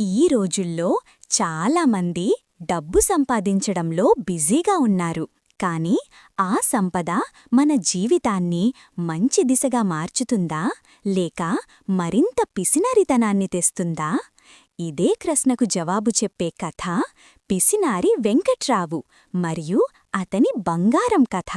ఈ రోజుల్లో చాలామంది డబ్బు సంపాదించడంలో బిజీగా ఉన్నారు. కానీ ఆ సంపద మన జీవితాన్ని మంచి దిశగా మార్చుతుందా? లేక మరింత పిసినారితనాన్ని తెస్తుందా? ఇదే ప్రశ్నకు జవాబు చెప్పే కథ పిసినారి వెంకట్రావు మరియు అతని బంగారం కథ.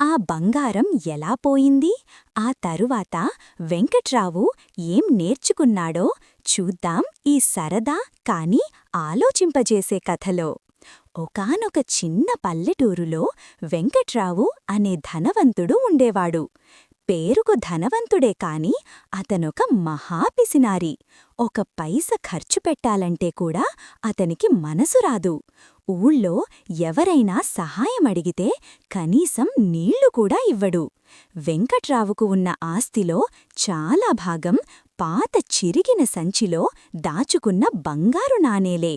ఆ బంగారం ఎలా పోయింది? ఆ తరువాత వెంకట్రావు ఏం నేర్చుకున్నాడో చూద్దాం ఈ సరదా కాని ఆలోచింపజేసే కథలో. ఒకానొక చిన్న పల్లెటూరులో వెంకట్రావు అనే ధనవంతుడు ఉండేవాడు. పేరుకు ధనవంతుడే కాని అతనొక మహాపిసినారి ఒక పైస ఖర్చు పెట్టాలంటే కూడా అతనికి మనసు రాదు. ఊళ్ళో ఎవరైనా సహాయమడిగితే కనీసం నీళ్ళు కూడా ఇవ్వడు. వెంకట్రావుకు ఉన్న ఆస్తిలో చాలా భాగం పాత చిరిగిన సంచిలో దాచుకున్న బంగారు నాణేలే.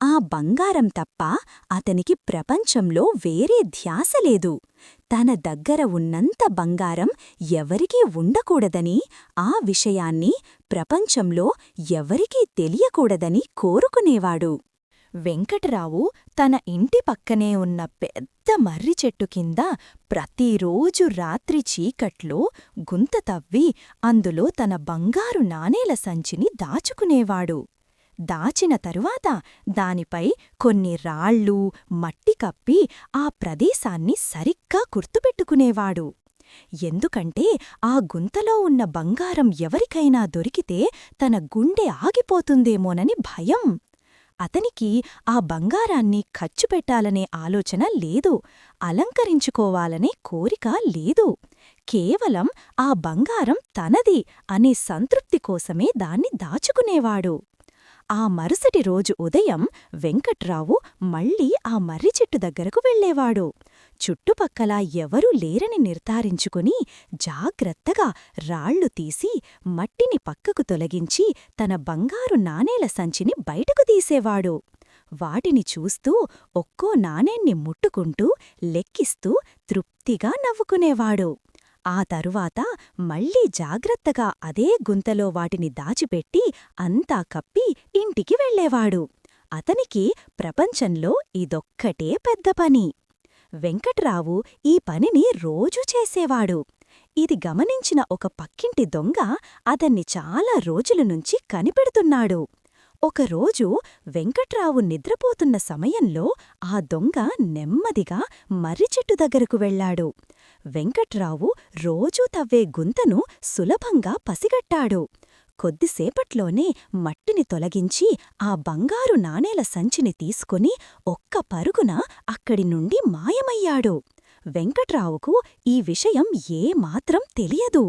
ఆ బంగారం తప్ప అతనికి ప్రపంచంలో వేరే ధ్యాస లేదు. తన దగ్గర ఉన్నంత బంగారం ఎవరికీ ఉండకూడదని ఆ విషయాన్ని ప్రపంచంలో ఎవరికీ తెలియకూడదని కోరుకునేవాడు. వెంకటరావు తన ఇంటి పక్కనే ఉన్న పెద్ద మర్రి చెట్టు కింద ప్రతిరోజు రాత్రి చీకట్లో గుంత తవ్వి అందులో తన బంగారు నాణేల సంచిని దాచుకునేవాడు. దాచిన తరువాత దానిపై కొన్ని రాళ్ళు మట్టి కప్పి ఆ ప్రదేశాన్ని సరిగ్గా గుర్తుపెట్టుకునేవాడు. ఎందుకంటే ఆ గుంతలో ఉన్న బంగారం ఎవరికైనా దొరికితే తన గుండె ఆగిపోతుందేమోనని భయం. అతనికి ఆ బంగారాన్ని ఖర్చు పెట్టాలనే ఆలోచన లేదు అలంకరించుకోవాలనే కోరిక లేదు. కేవలం ఆ బంగారం తనది అనే సంతృప్తి కోసమే దాన్ని దాచుకునేవాడు. ఆ మరుసటి రోజు ఉదయం వెంకట్రావు మళ్ళీ ఆ మర్రి చెట్టు దగ్గరకు వెళ్ళేవాడు చుట్టుపక్కల ఎవరూ లేరని నిర్ధారించుకుని జాగ్రత్తగా రాళ్ళు తీసి మట్టిని పక్కకు తొలగించి తన బంగారు నాణేల సంచిని బయటకు తీసేవాడు. వాటిని చూస్తూ ఒక్కో నాణేన్ని ముట్టుకుంటూ లెక్కిస్తూ తృప్తిగా నవ్వుకునేవాడు. ఆ తరువాత మళ్ళీ జాగ్రత్తగా అదే గుంతలో వాటిని దాచిపెట్టి అంతా కప్పి ఇంటికి వెళ్ళేవాడు అతనికి ప్రపంచంలో ఇదొక్కటే పెద్ద పని. వెంకట్రావు ఈ పనిని రోజూ చేసేవాడు. ఇది గమనించిన ఒక పక్కింటి దొంగ అతన్ని చాలా రోజుల నుంచి కనిపెడుతున్నాడు. ఒకరోజు వెంకట్రావు నిద్రపోతున్న సమయంలో ఆ దొంగ నెమ్మదిగా మర్రిచెట్టు దగ్గరకు వెళ్ళాడు వెంకట్రావు రోజూ తవ్వే గుంతను సులభంగా పసిగట్టాడు. కొద్దిసేపట్లోనే మట్టిని తొలగించి ఆ బంగారు నాణేల సంచిని తీసుకుని ఒక్క పరుగున అక్కడి నుండి మాయమయ్యాడు. వెంకట్రావుకు ఈ విషయం ఏమాత్రం తెలియదు.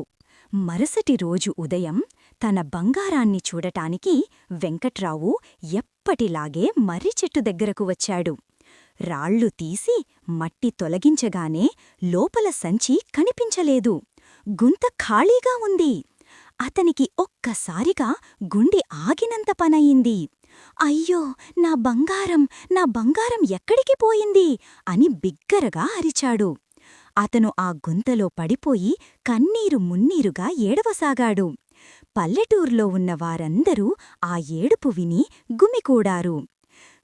మరుసటి రోజు ఉదయం తన బంగారాన్ని చూడటానికి వెంకట్రావు ఎప్పటిలాగే మర్రిచెట్టు దగ్గరకు వచ్చాడు. రాళ్ళు తీసి మట్టి తొలగించగానే లోపల సంచి కనిపించలేదు. గుంత ఖాళీగా ఉంది. అతనికి ఒక్కసారిగా గుండె ఆగినంత పనయింది. అయ్యో నా బంగారం నా బంగారం ఎక్కడికి పోయింది? అని బిగ్గరగా అరిచాడు. అతను ఆ గుంతలో పడిపోయి కన్నీరు మున్నీరుగా ఏడవసాగాడు. పల్లెటూర్లో ఉన్న వారందరూ ఆ ఏడుపు విని గుమికూడారు.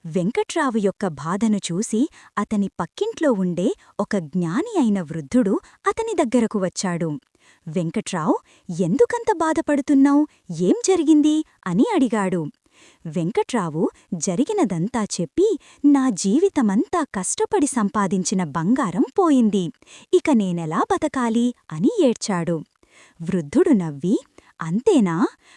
వెంకట్రావు యొక్క బాధను చూసి అతని పక్కింట్లో ఉండే ఒక జ్ఞాని అయిన వృద్ధుడు అతని దగ్గరకు వచ్చాడు. వెంకట్రావు ఎందుకంత బాధపడుతున్నావు? ఏం జరిగింది? అని అడిగాడు. వెంకట్రావు జరిగినదంతా చెప్పి నా జీవితమంతా కష్టపడి సంపాదించిన బంగారం పోయింది. ఇక నేనెలా బతకాలి? అని ఏడ్చాడు. వృద్ధుడు నవ్వి అంతేనా?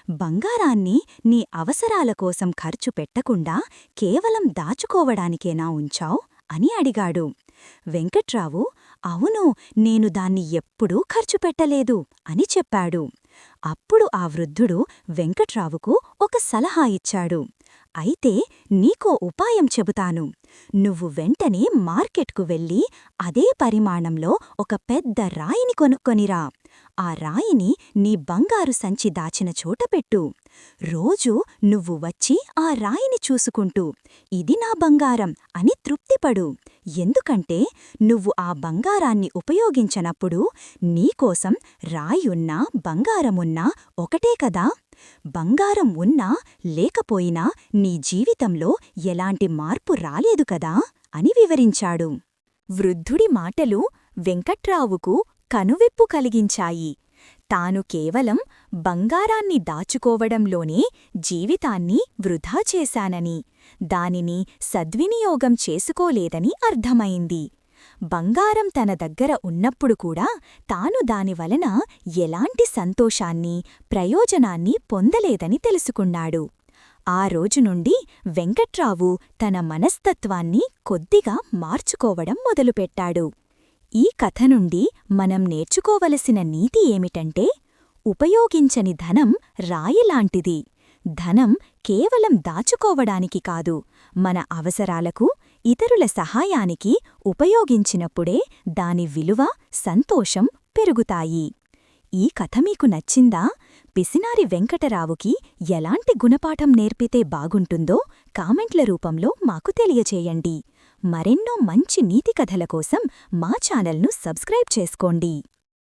బంగారాన్ని నీ అవసరాల కోసం ఖర్చు పెట్టకుండా కేవలం దాచుకోవడానికేనా ఉంచావ్? అని అడిగాడు. వెంకట్రావు అవును నేను దాన్ని ఎప్పుడూ ఖర్చు పెట్టలేదు అని చెప్పాడు. అప్పుడు ఆ వృద్ధుడు వెంకట్రావుకు ఒక సలహా ఇచ్చాడు. అయితే నీకో ఉపాయం చెబుతాను. నువ్వు వెంటనే మార్కెట్కు వెళ్ళి అదే పరిమాణంలో ఒక పెద్ద రాయిని కొనుక్కొనిరా. ఆ రాయిని నీ బంగారు సంచి దాచిన చోట పెట్టు. రోజూ నువ్వు వచ్చి ఆ రాయిని చూసుకుంటూ ఇది నా బంగారం అని తృప్తిపడు. ఎందుకంటే నువ్వు ఆ బంగారాన్ని ఉపయోగించనప్పుడు నీకోసం రాయున్నా బంగారమున్నా ఒకటే కదా? బంగారం ఉన్నా లేకపోయినా నీ జీవితంలో ఎలాంటి మార్పు రాలేదు కదా అని వివరించాడు. వృద్ధుడి మాటలు వెంకట్రావుకు కనువిప్పు కలిగించాయి. తాను కేవలం బంగారాన్ని దాచుకోవడంలోనే జీవితాన్ని వృధా చేశానని దానిని సద్వినియోగం చేసుకోలేదని అర్థమైంది. బంగారం తన దగ్గర ఉన్నప్పుడు కూడా తాను దానివలన ఎలాంటి సంతోషాన్ని ప్రయోజనాన్ని పొందలేదని తెలుసుకున్నాడు. ఆ రోజు నుండి వెంకట్రావు తన మనస్తత్వాన్ని కొద్దిగా మార్చుకోవడం మొదలుపెట్టాడు. ఈ కథ నుండి మనం నేర్చుకోవలసిన నీతి ఏమిటంటే ఉపయోగించని ధనం రాయిలాంటిది. ధనం కేవలం దాచుకోవడానికి కాదు మన అవసరాలకు ఇతరుల సహాయానికి ఉపయోగించినప్పుడే దాని విలువ సంతోషం పెరుగుతాయి. ఈ కథ మీకు నచ్చిందా? పిసినారి వెంకటరావుకి ఎలాంటి గుణపాఠం నేర్పితే బాగుంటుందో కామెంట్ల రూపంలో మాకు తెలియచేయండి. మరెన్నో మంచి నీతి కథల కోసం మా ఛానల్ను సబ్స్క్రైబ్ చేసుకోండి.